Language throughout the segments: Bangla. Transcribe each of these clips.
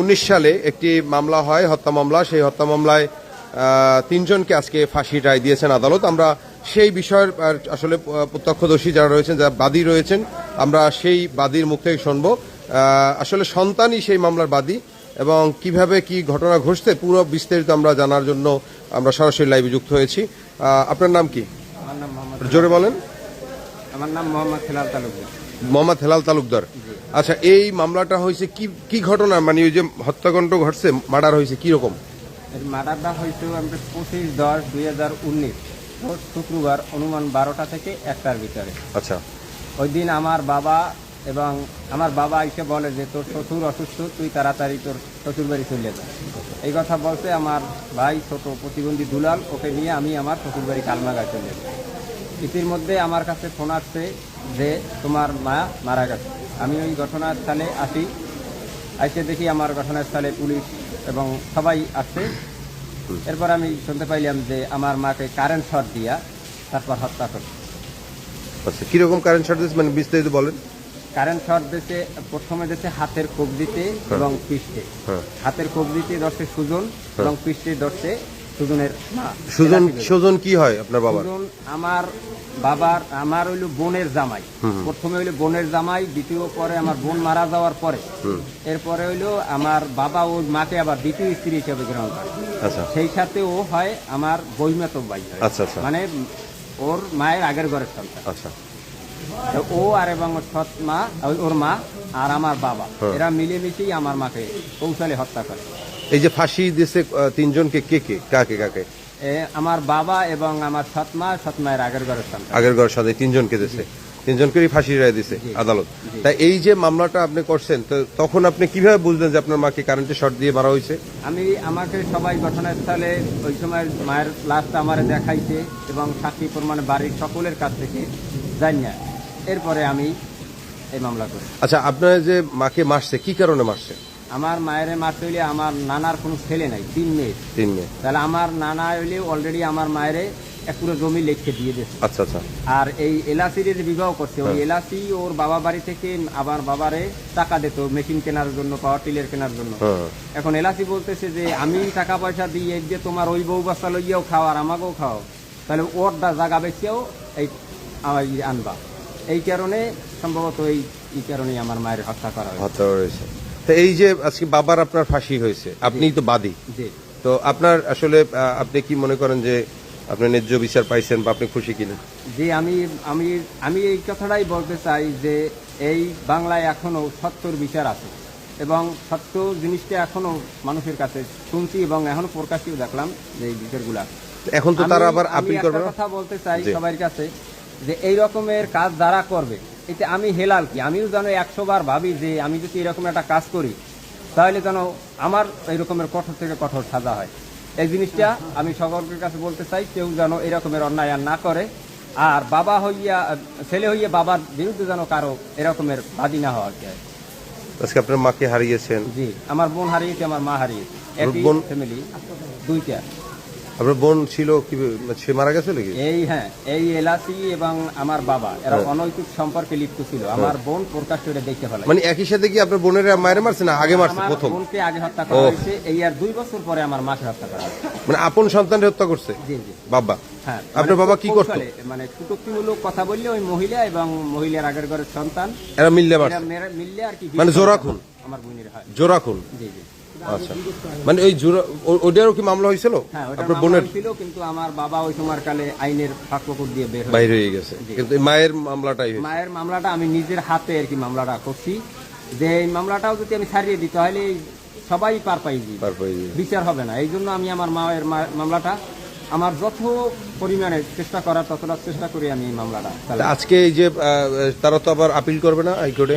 উনিশ সালে একটি মামলা হয় হত্যা মামলা। সেই হত্যা মামলায় তিনজনকে আজকে ফাঁসির রায় দিয়েছেন আদালত। আমরা সেই বিষয়ের আসলে প্রত্যক্ষদর্শী যারা রয়েছেন যারা বাদী রয়েছেন আমরা সেই বাদীর মুখ থেকে শুনব। আসলে সন্তানই সেই মামলার বাদী এবং কীভাবে কি ঘটনা ঘটছে পুরো বিস্তারিত আমরা জানার জন্য আমরা সরাসরি লাইভে যুক্ত হয়েছি। আপনার নাম কি? জোরে বলেন। আমার নাম মোহাম্মদ খেলাল তালুকদার। মোহাম্মদ হেলাল তালুকদার। আচ্ছা এই মামলাটা হয়েছে কি কি ঘটনা? মানে ওই যে হত্যাকাণ্ড ঘটছে মার্ডার হয়েছে কি রকম? মার্ডারটা হয়েছে আমাদের পঁচিশ দশ দুই হাজার উনিশ শুক্রবার অনুমান বারোটা থেকে একটার ভিতরে। আচ্ছা। ওই দিন আমার বাবা এবং আমার বাবা এসে বলে যে তোর শ্বশুর অসুস্থ তুই তাড়াতাড়ি তোর শ্বশুর বাড়ি চলে যা। এই কথা বলতে আমার ভাই ছোট প্রতিবন্ধী দুলাল ওকে নিয়ে আমি আমার শ্বশুর বাড়ি কালমাগায় চলে যাই। ইতির মধ্যে আমার কাছে ফোন আসছে যে তোমার মা মারা গেছে। আমি ওই ঘটনাস্থলে আসি। এসে দেখি আমার ঘটনাস্থলে পুলিশ এবং সবাই আসছে এরপর আমি শুনতে পাইলাম যে আমার মাকে কারেন্ট শট দিয়া তারপর হত্যা করছে। আচ্ছা কীরকম কারেন্ট শর্ট মানে বিস্তারিত বলেন। কারেন্ট শট দিতে প্রথমে দিতে হাতের কবজিতে এবং পৃষ্ঠে। হ্যাঁ। হাতের কবজিতে ধরছে সুজন এবং পৃষ্ঠে ধরছে সুজনের মা। সুজন সুজন কি হয় আপনার বাবার? সুজন আমার বাবার আমার হইল বোনের জামাই। প্রথমে হইল বোনের জামাই দ্বিতীয় পরে আমার বোন মারা যাওয়ার পরে। এরপরে হইল আমার বাবা ওর মাকে আবার দ্বিতীয় স্ত্রী হিসেবে গ্রহণ করে। আচ্ছা। সেই সাথে ও হয় আমার বইমাতো ভাই। আচ্ছা, আচ্ছা। মানে ওর মায়ের আগের ঘরের সন্তান। আচ্ছা। ও আর এবং সৎ মা ওর মা আর আমার বাবা। হ্যাঁ। এরা মিলেমিশেই আমার মাকে কৌশলে হত্যা করে। এই যে ফাঁসি দিয়েছে তিনজনকে কে কে? কাকে কাকে? আমার বাবা এবং আমার সৎ মা সৎ মায়ের আগের ঘরের সন্তান। আগের ঘরের সাথে তিনজনকে দিয়েছে তিনজনকেই ফাঁসি রায় দিয়েছে আদালত। তাই এই যে মামলাটা আপনি করছেন তো তখন আপনি কীভাবে বুঝলেন যে আপনার মাকে কারেন্টে শর্ট দিয়ে মারা হয়েছে? আমি আমাকে সবাই ঘটনাস্থলে ওই সময় মায়ের লাশটা আমার দেখাইছে এবং সাক্ষী প্রমাণে বাড়ির সকলের কাছ থেকে জানিয়া এরপরে আমি এই মামলা করি। আচ্ছা আপনার যে মাকে মারছে কি কারণে মারছে? আমার মায়ের মারতে হইলে আমার নানার কোনো ছেলে নাই তিন মেয়ে। তিন মেয়ে। তাহলে আমার নানা হইলে অলরেডি আমার মায়ের এক পুরো জমি লিখে দিয়ে দিয়েছে। আচ্ছা আচ্ছা। আর এই এলাসির বিবাহ করছে ওই এলাসি ওর বাবা বাড়ি থেকে আবার বাবারে টাকা দিত মেশিন কেনার জন্য পাওয়ার টিলার কেনার জন্য। হ্যাঁ। এখন এলাসি বলতেছে যে আমি টাকা পয়সা এই যে তোমার ওই বউ বাচ্চা লইয়াও খাও আর আমাকেও খাও। তাহলে ওর জায়গা বেচিয়েও এই আমার ই আনবা। এই কারণে সম্ভবত এই এই কারণেই আমার মায়ের হত্যা করা হয়েছে। হত্যা রয়েছে তো এই যে আজকে বাবার আপনার ফাঁসি হয়েছে আপনি তো বাদী। জি। তো আপনার আসলে আপনি কি মনে করেন যে আপনি ন্যায্য বিচার পাইছেন বা আপনি খুশি কিনা? যে আমি আমি আমি এই কথাটাই বলতে চাই যে এই বাংলায় এখনও সত্যর বিচার আছে এবং সত্য জিনিসটা এখনও মানুষের কাছে শুনছি এবং এখনও প্রকাশিও দেখলাম যে এই বিচারগুলা। এখন তো তারা আবার আপিল করবে কথা বলতে চাই জি। সবার কাছে যে এই রকমের কাজ যারা করবে এতে আমি হেলাল কি? আমিও যেন একশো বার ভাবি যে আমি যদি এরকম একটা কাজ করি তাহলে যেন আমার এই রকমের কঠোর থেকে কঠোর সাজা হয়। এই জিনিসটা আমি সকলের কাছে বলতে চাই কেউ যেন এরকমের অন্যায় আর না করে আর বাবা হইয়া ছেলে হইয়া বাবার বিরুদ্ধে যেন কারও এরকমের বাদী না হওয়া যায়। আজকে আপনার মাকে হারিয়েছেন? জি আমার বোন হারিয়েছে আমার মা হারিয়েছে। একই ফ্যামিলি দুইটা। আপনার বোন ছিল কি সে মারা গেছে নাকি? এই হ্যাঁ এই এলাসি এবং আমার বাবা এরা হ্যাঁ। অনৈতিক সম্পর্কে লিপ্ত ছিল। আমার বোন প্রকাশ করে দেখতে মানে একই সাথে কি আপনার বোনের মায়ের মারছে না আগে মারছে প্রথম? বোনকে আগে হত্যা করা হয়েছে এই আর দুই বছর পরে আমার মাকে হত্যা করা হয়েছে। মানে আপন সন্তানের হত্যা করছে? জি জি। বাবা। হ্যাঁ আপনার মানে বাবা কি করতো? মানে কুটুক্তিমূলক কথা বললে ওই মহিলা এবং মহিলার আগের ঘরের সন্তান এরা মিললে মারছে। মিললে আর কি মানে জোড়া খুন? আমার বোনের হয়। জোড়া খুন? জি জি। আচ্ছা। মানে ওই জোড়া ওটারও কি মামলা হয়েছিল? হ্যাঁ আপনার বোনের? ছিল কিন্তু আমার বাবা ওই আইনের ফাঁকফোকর দিয়ে বের হয়ে বাইরে হয়ে গেছে। কিন্তু মায়ের মামলাটাই মায়ের মামলাটা আমি নিজের হাতে আর কি মামলাটা করছি। যে এই মামলাটাও যদি আমি ছাড়িয়ে দিই তাহলে সবাই পার পাই বিচার হবে না। এই জন্য আমি আমার মায়ের মামলাটা আমার যত পরিমাণে চেষ্টা করার ততটা চেষ্টা করি আমি এই মামলাটা। আজকে এই যে তারা তো আবার আপিল করবে না হাইকোর্টে?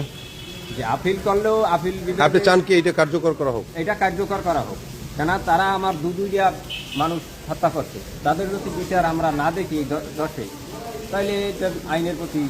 যে আপিল করলেও আপিল আপনি চান কি এটা কার্যকর করা হোক? এটা কার্যকর করা হোক। কেন তারা আমার দু দুইটা মানুষ হত্যা করছে। তাদের প্রতি বিচার আমরা না দেখি দশে তাহলে এটা আইনের প্রতি